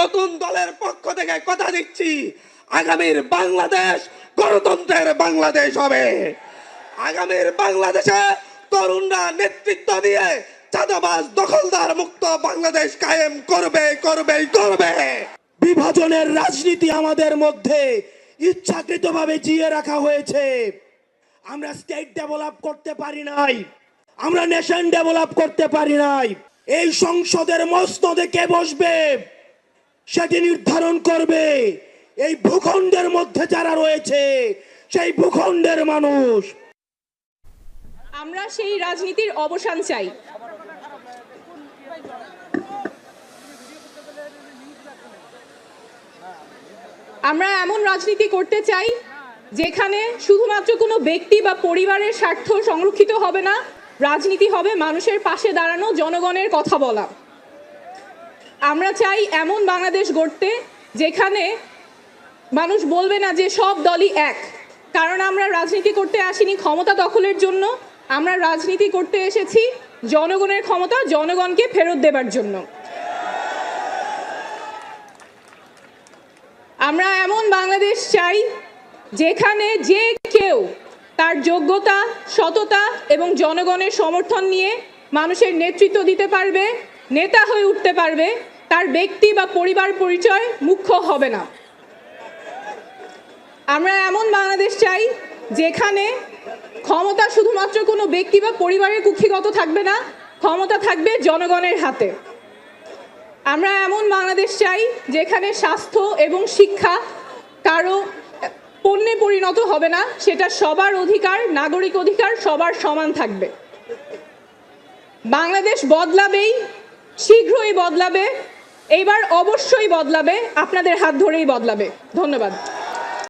নতুন দলের পক্ষ থেকে কথা দিচ্ছি। আগামীর বাংলাদেশ গণতন্ত্রের বাংলাদেশ হবে। আগামীর বাংলাদেশে তরুণরা নেতৃত্ব দিয়ে চাঁদাবাজ, দখলদার মুক্ত বাংলাদেশ কায়েম করবে করবে করবে। বিভাজনের রাজনীতি আমাদের মধ্যে ইচ্ছাকৃতভাবে জিয়ে রাখা হয়েছে। আমরা স্টেট ডেভেলপ করতে পারি নাই। আমরা নেশন ডেভেলপ করতে পারি নাই। এই সংসদের মস্তদে কে বসবে? সেটি নির্ধারণ করবে। এই ভূখণ্ডের মধ্যে যারা রয়েছে, সেই ভূখণ্ডের মানুষ। আমরা সেই রাজনীতির অবসান চাই। আমরা এমন রাজনীতি করতে চাই, যেখানে শুধুমাত্র কোনো ব্যক্তি বা পরিবারের স্বার্থ সংরক্ষিত হবে না, রাজনীতি হবে মানুষের পাশে দাঁড়ানো জনগণের কথা বলা। আমরা চাই এমন বাংলাদেশ গড়তে যেখানে মানুষ বলবে না যে সব দলই এক। কারণ আমরা রাজনীতি করতে আসিনি ক্ষমতা দখলের জন্য, আমরা রাজনীতি করতে এসেছি জনগণের ক্ষমতা, জনগণকে ফেরত দেবার জন্য। আমরা এমন বাংলাদেশ চাই যেখানে যে কেউ তার যোগ্যতা, সততা এবং জনগণের সমর্থন নিয়ে মানুষের নেতৃত্ব দিতে পারবে। নেতা হয়ে উঠতে পারবে, তার ব্যক্তি বা পরিবার পরিচয় মুখ্য হবে না। আমরা এমন বাংলাদেশ চাই যেখানে ক্ষমতা শুধুমাত্র কোনো ব্যক্তি বা পরিবারের কুক্ষিগত থাকবে না, ক্ষমতা থাকবে জনগণের হাতে। আমরা এমন বাংলাদেশ চাই যেখানে স্বাস্থ্য এবং শিক্ষা কারও পণ্যে পরিণত হবে না, সেটা সবার অধিকার, নাগরিক অধিকার সবার সমান থাকবে। বাংলাদেশ বদলাবেই শীঘ্রই বদলাবে এইবার অবশ্যই বদলাবে আপনাদের হাত ধরেই বদলাবে। ধন্যবাদ।